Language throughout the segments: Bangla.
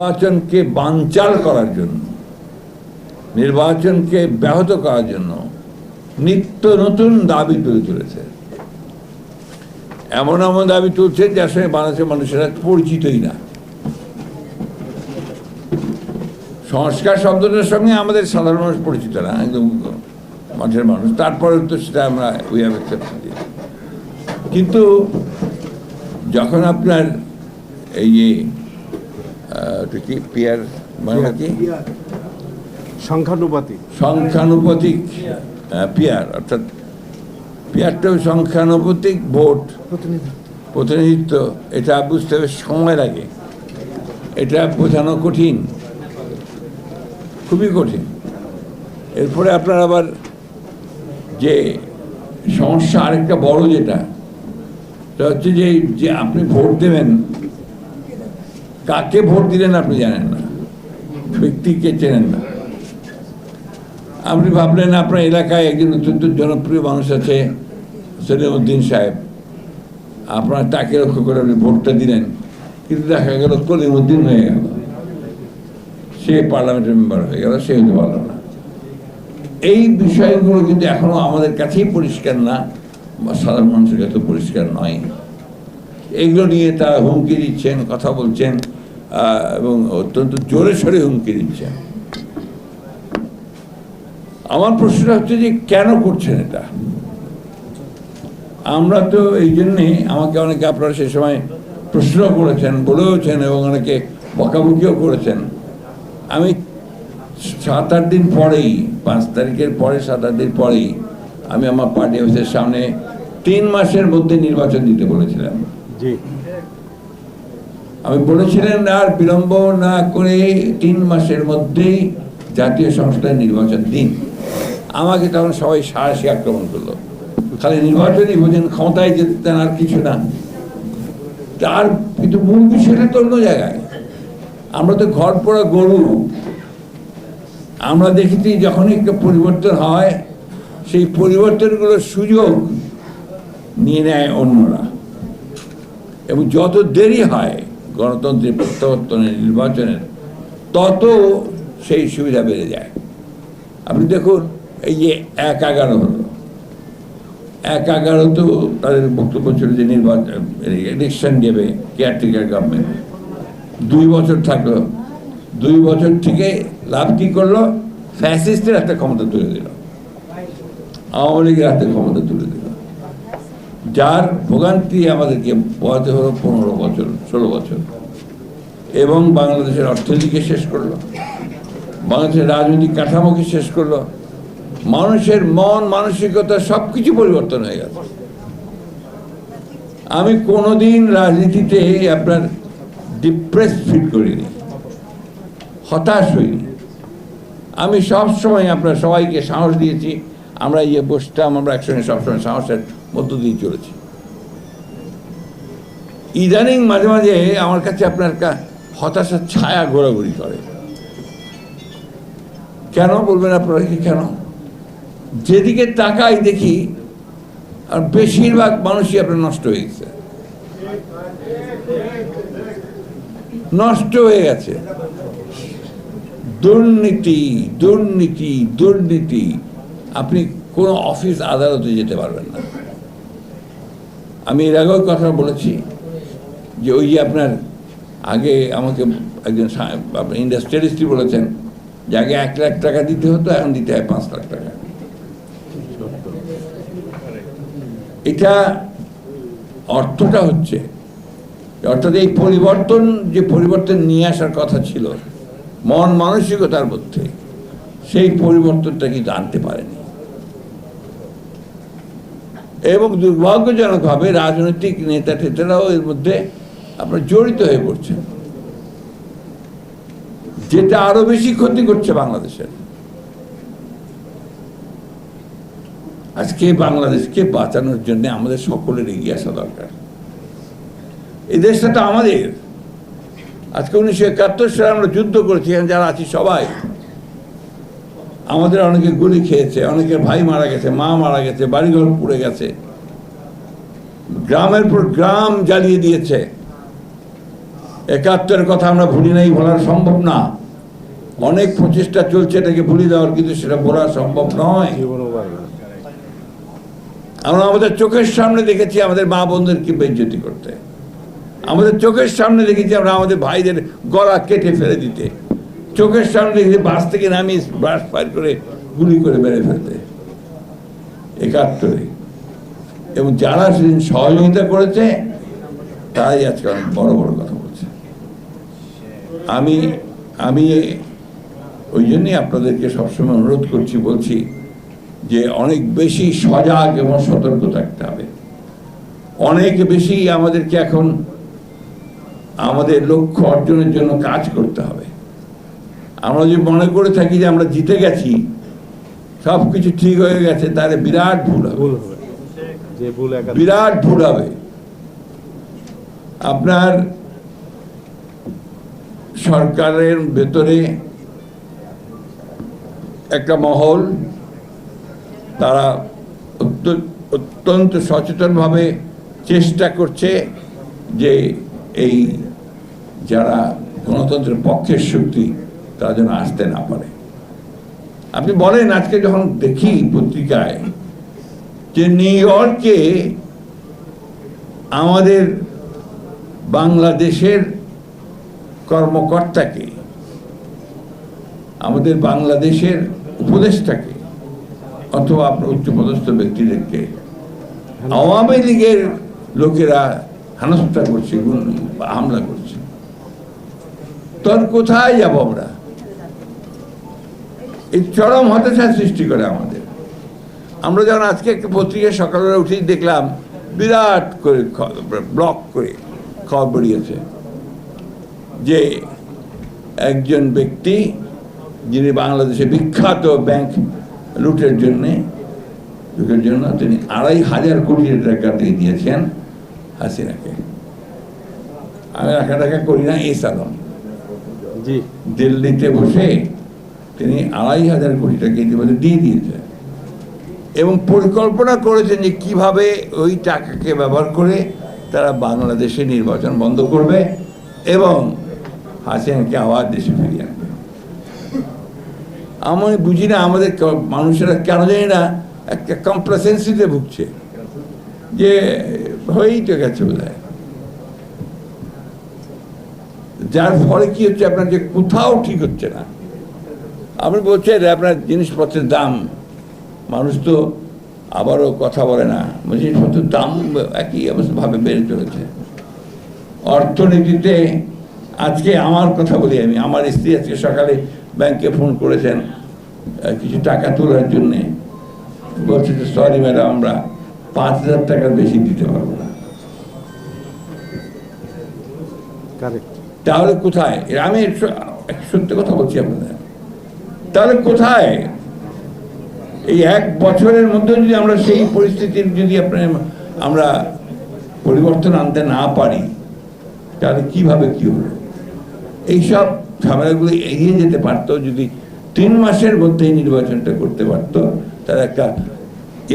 নির্বাচনকে বানচাল করার জন্য, নির্বাচনকে ব্যাহত করার জন্য নিত্য নতুন দাবি তুলে তুলেছে। এমন এমন দাবি তুলছে যার সঙ্গে বাংলাদেশের মানুষেরা পরিচিতই না। সংস্কার শব্দটার সঙ্গে আমাদের সাধারণ মানুষ পরিচিত না, একদম মাঠের মানুষ। তারপরে তো সেটা আমরা উই হ্যাভ অ্যাকসেপ্ট কিন্তু যখন আপনার এই কি? পিয়ার বাংলা কি? সংখ্যানুপাতিক। সংখ্যানুপাতিক পিয়ার অর্থাৎ পিয়ারটাও সংখ্যানুপাতিক ভোট। প্রতিনিধিত্ব। এটা বুঝতে হবে সময় লাগে। এটা বোঝানো কঠিন। খুবই কঠিন। এরপরে আপনার আবার যে সমস্যা আরেকটা বড় যেটা সেটা হচ্ছে যে আপনি ভোট দেবেন কাকে ভোট দিলেন আপনি জানেন না। ব্যক্তিকে চেনেন না। আপনি ভাবলেন আপনার এলাকায় একজন অত্যন্ত জনপ্রিয় মানুষ আছে, সলিমুদ্দিন সাহেব। আপনার তাকে লক্ষ্য করে আপনি ভোটটা দিলেন, কিন্তু দেখা গেল কলিমুদ্দিন হয়ে গেল। সে পার্লামেন্টের মেম্বার হয়ে গেল, সে হতে পারল না। এই বিষয়গুলো কিন্তু এখনও আমাদের কাছেই পরিষ্কার না, বা সাধারণ মানুষের কাছে পরিষ্কার নয়। এগুলো নিয়ে তারা হুমকি দিচ্ছেন, কথা বলছেন এবং অত্যন্ত জোরে সোরে হুমকি দিচ্ছেন। আমার প্রশ্নটা হচ্ছে যে কেন করছেন এটা? আমরা তো এই জন্যে আমাকে অনেকে আপনারা সে সময় প্রশ্ন করেছেন, বলেওছেন এবং অনেকে বকাবকিও করেছেন। আমি সাত আট দিন পরেই, পাঁচ তারিখের পরে সাত আট দিন পরেই আমি আমার পার্টি অফিসের সামনে তিন মাসের মধ্যে নির্বাচন দিতে বলেছিলাম। আমি বলেছিলেন আর বিলম্ব না করে তিন মাসের মধ্যেই জাতীয় সংসদের নির্বাচন দিন। আমাকে তখন সবাই সাহসী আক্রমণ করল। খালি নির্বাচনই বোঝেন ক্ষমতায় যেতেন আর কিছু না। তার কিন্তু মূল বিষয়টা তো অন্য জায়গায়। আমরা তো ঘর পড়া গরু। আমরা দেখেছি যখনই একটা পরিবর্তন হয়, সেই পরিবর্তনগুলোর সুযোগ নিয়ে নেয় অন্যরা। এবং যত দেরি হয় গণতন্ত্রের প্রত্যাবর্তনের নির্বাচনের, তত সেই সুবিধা বেড়ে যায়। আপনি দেখুন, এই যে এক এগারো হলো। এক এগারো তো তাদের বক্তব্য ছিল যে নির্বাচন ইলেকশন দেবে কেয়ারটেকার গভর্নমেন্ট দুই বছর থাকল। দুই বছর থেকে লাভ কি করল? ফ্যাসিস্টের হাতে ক্ষমতা তুলে দিল। আওয়ামী লীগের হাতে ক্ষমতা তুলে যার ভোগান্তি আমাদেরকে পোহাতে হলো পনেরো বছর, ষোলো বছর। এবং বাংলাদেশের অর্থনীতিকে শেষ করল। বাংলাদেশের রাজনৈতিক কাঠামোকে শেষ করল। মানুষের মন, মানসিকতা সব কিছু পরিবর্তন হয়ে গেছে। আমি কোনোদিন রাজনীতিতে আপনার ডিপ্রেস ফিল করিনি। হতাশ হইনি। আমি সব সময় আপনার সবাইকে সাহস দিয়েছি। আমরা ইয়ে বসতাম, আমরা একসঙ্গে সবসময় সাহসের মধ্য দিয়ে চলেছি। ইদানিং মাঝে মাঝে আমার কাছে আপনার হতাশার ছায়া ঘোরাঘুরি করে। কেন বলবেন আপনারা কি কেন? যেদিকে তাকাই দেখি, আর বেশিরভাগ মানুষই আপনার নষ্ট হয়ে গেছে। নষ্ট হয়ে গেছে। দুর্নীতি দুর্নীতি দুর্নীতি আপনি কোনো অফিস আদালতে যেতে পারবেন না। আমি এর আগেও কথা বলেছি যে ওই যে আপনার আগে আমাকে একজন ইন্ডাস্ট্রিয়ালিস্টই বলেছেন যে আগে এক লাখ টাকা দিতে হতো, এখন দিতে হয় পাঁচ লাখ টাকা। এটা অর্থটা হচ্ছে, অর্থাৎ এই পরিবর্তন, যে পরিবর্তন নিয়ে আসার কথা ছিল, মন মানসিকতার মধ্যে, সেই পরিবর্তনটা কিন্তু আনতে পারেনি। এবং দুর্ভাগ্যজনকভাবে রাজনৈতিক নেতা টেতারাও এর মধ্যে আপনার জড়িত হয়ে পড়ছে। যেটা আরও বেশি ক্ষতি করছে বাংলাদেশের। আজকে বাংলাদেশকে বাঁচানোর জন্য আমাদের সকলের এগিয়ে আসা দরকার। এই দেশটা তো আমাদের। আজকে উনিশশো একাত্তর সালে আমরা যুদ্ধ করেছি যারা আছি সবাই। আমাদের অনেকে গুলি খেয়েছে, অনেকের ভাই মারা গেছে, মা মারা গেছে, বাড়িঘর পুড়ে গেছে। গ্রামের পর গ্রাম জ্বালিয়ে দিয়েছে। একাত্তরের কথা আমরা ভুলি নাই, বলা সম্ভব না। অনেক প্রচেষ্টা চলছে এটাকে ভুলে দেওয়ার, কিন্তু সেটা বলা সম্ভব নয়। আমরা আমাদের চোখের সামনে দেখেছি আমাদের মা বোনদেরকে বেজ্জতি করতে। আমাদের চোখের সামনে দেখেছি আমরা আমাদের ভাইদের গলা কেটে ফেলে দিতে। চোখের সামনে দেখেছি বাস থেকে নামিয়ে ব্রাশ ফায়ার করে গুলি করে মেরে ফেলতে। একাত্তরে। এবং যারা সেদিন সহযোগিতা করেছে, তারাই আজকে অনেক বড় বড় কথা বলছে। আমি আমি ওই জন্যই আপনাদেরকে সবসময় অনুরোধ করছি, বলছি যে অনেক বেশি সজাগ এবং সতর্ক থাকতে হবে। অনেক বেশি আমাদেরকে এখন আমাদের লক্ষ্য অর্জনের জন্য কাজ করতে হবে। আমরা যদি মনে করে থাকি যে আমরা জিতে গেছি সব কিছু ঠিক হয়ে গেছে তাহলে বিরাট ভুল হবে। বিরাট ভুল হবে। আপনার সরকারের ভেতরে একটা মহল তারা অত্য- অত্যন্ত সচেতনভাবে চেষ্টা করছে যে এই যারা গণতন্ত্রের পক্ষের শক্তি তারা যেন আসতে না পারে আপনি বলেন, আজকে যখন দেখি পত্রিকায় যে নিউ ইয়র্কে আমাদের বাংলাদেশের কর্মকর্তাকে, আমাদের বাংলাদেশের উপদেষ্টাকে, অথবা আপনার উচ্চপদস্থ ব্যক্তিদেরকে আওয়ামী লীগের লোকেরা হেনস্থা করছে হামলা করছে। তখন কোথায় যাব আমরা? এই চরম হতাশা সৃষ্টি করে আমাদের। আমরা যখন আজকে একটা পত্রিকায় সকালবেলা উঠেই দেখলাম বিরাট করে ব্লক করে খবর বেরিয়েছে যে একজন ব্যক্তি যিনি বাংলাদেশে বিখ্যাত ব্যাংক লুটের জন্যে লুটের জন্য তিনি আড়াই হাজার কোটি টাকা দিয়ে দিয়েছেন হাসিনাকে। আমি রাখা টাকা করি না এই সালন। জি। দিল্লিতে বসে তিনি আড়াই হাজার কোটি টাকা ইতিমধ্যে দিয়ে দিয়েছেন। এবং পরিকল্পনা করেছেন যে কীভাবে ওই টাকাকে ব্যবহার করে তারা বাংলাদেশে নির্বাচন বন্ধ করবে এবং হাসিনাকে আবার দেশে ফিরিয়ে আনবে। আমি বুঝি না আমাদের মানুষেরা কেন জানি না একটা কমপ্লেসেন্সিতে ভুগছে যে হয়েই তো গেছে বোধ যার ফলে কি হচ্ছে আপনার যে কোথাও ঠিক হচ্ছে না। আপনি বলছেন আপনার জিনিসপত্রের দাম। মানুষ তো আবারও কথা বলে না। জিনিসপত্রের দাম একই অবস্থা ভাবে বেড়ে চলেছে। অর্থনীতিতে আজকে আমার কথা বলি আমি আমার স্ত্রী আজকে সকালে ব্যাংকে ফোন করেছেন কিছু টাকা তোলার জন্যে। বলছে যে সরি ম্যাডাম আমরা পাঁচ হাজার টাকার বেশি দিতে পারব না। তাহলে কোথায়? আমি সত্যি কথা বলছি আপনাদের। তাহলে কোথায়? এই এক বছরের মধ্যে যদি আমরা সেই পরিস্থিতির যদি আপনার আমরা পরিবর্তন আনতে না পারি, তাহলে কীভাবে কি হলো? এইসব ঝামেলাগুলো এগিয়ে যেতে পারতো, যদি তিন মাসের মধ্যেই নির্বাচনটা করতে পারতো তার একটা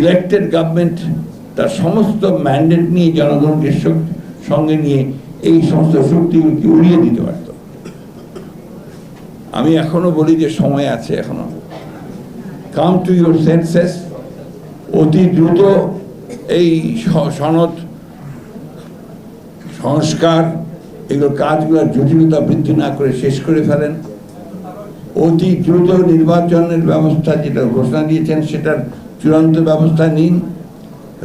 ইলেক্টেড গভর্নমেন্ট তার সমস্ত ম্যান্ডেট নিয়ে জনগণকে সঙ্গে নিয়ে এই সমস্ত শক্তিগুলোকে উড়িয়ে দিতে পারতো। আমি এখনও বলি যে সময় আছে এখনও। কাম টু ইউর সেন্সেস অতি দ্রুত এই সনদ, সংস্কার, এগুলো কাজগুলোর জটিলতা বৃদ্ধি না করে শেষ করে ফেলেন। অতি দ্রুত নির্বাচনের ব্যবস্থা যেটা ঘোষণা দিয়েছেন, সেটার চূড়ান্ত ব্যবস্থা নিন।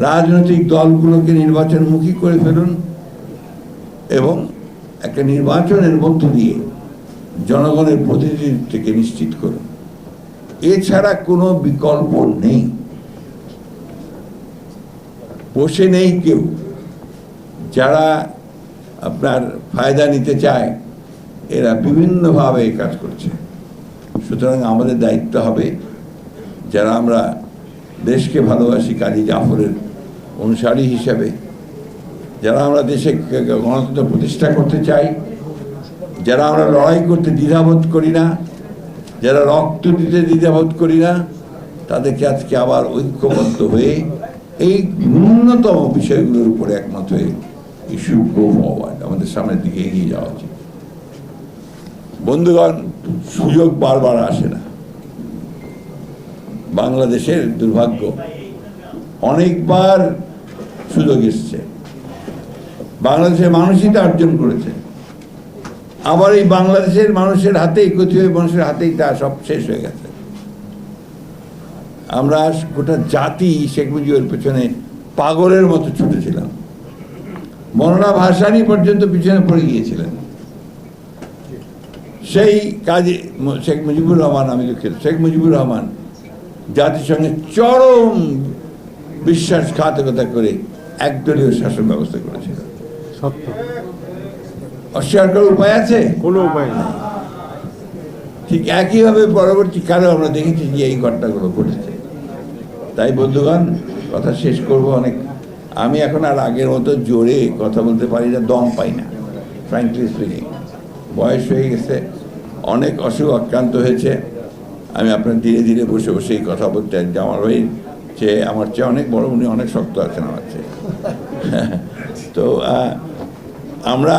রাজনৈতিক দলগুলোকে নির্বাচনমুখী করে ফেলুন এবং একটা নির্বাচনের মধ্য দিয়ে জনগণের প্রতিনিধিত্বকে নিশ্চিত করুন। এছাড়া কোনো বিকল্প নেই। বসে নেই কেউ। যারা আপনার ফায়দা নিতে চায়, এরা বিভিন্নভাবে কাজ করছে। সুতরাং আমাদের দায়িত্ব হবে যারা আমরা দেশকে ভালোবাসি, কাজী জাফরের অনুসারী হিসাবে, যারা আমরা দেশে গণতন্ত্র প্রতিষ্ঠা করতে চাই যারা আমরা লড়াই করতে দ্বিধাবোধ করি না, যারা রক্ত দিতে দ্বিধাবোধ করি না, তাদেরকে আজকে আবার ঐক্যবদ্ধ হয়ে এই ন্যূনতম বিষয়গুলোর উপরে একমত হয়ে ইস্যু গো আমাদের সামনের দিকে এগিয়ে যাওয়া উচিত। বন্ধুগণ, সুযোগ বারবার আসে না। বাংলাদেশের দুর্ভাগ্য, অনেকবার সুযোগ এসছে। বাংলাদেশের মানুষই তা অর্জন করেছে। আবার এই বাংলাদেশের মানুষের হাতেই কথিত মানুষের হাতেই তা সব শেষ হয়ে গেছে। আমরা গোটা জাতি শেখ মুজিবের পেছনে পাগলের মতো ছুটেছিলাম। মননা ভাসানি পর্যন্ত পিছনে পড়ে গিয়েছিলেন। সেই কাজে শেখ মুজিবুর রহমান, আমি দুঃখিত, শেখ মুজিবুর রহমান জাতিসংঘে চরম বিশ্বাসঘাতকতা করে একদলীয় শাসন ব্যবস্থা করেছিল সত্য। অস্বীকার করার উপায় আছে? কোনো উপায় নেই। ঠিক একইভাবে পরবর্তী কালে আমরা দেখেছি যে এই ঘটনাগুলো ঘটেছে। তাই বন্ধুগণ কথা শেষ করব অনেক। আমি এখন আর আগের মতো জোরে কথা বলতে পারি না দম পাই না ফ্র্যাঙ্কলি স্পিকিং বয়স হয়ে গেছে অনেক অসুখ আক্রান্ত হয়েছে। আমি আপনার ধীরে ধীরে বসে বসে এই কথা বলতে জামাল ভাই যে আমার চেয়ে অনেক বড় উনি অনেক শক্ত আছেন আমার চেয়ে। তো আমরা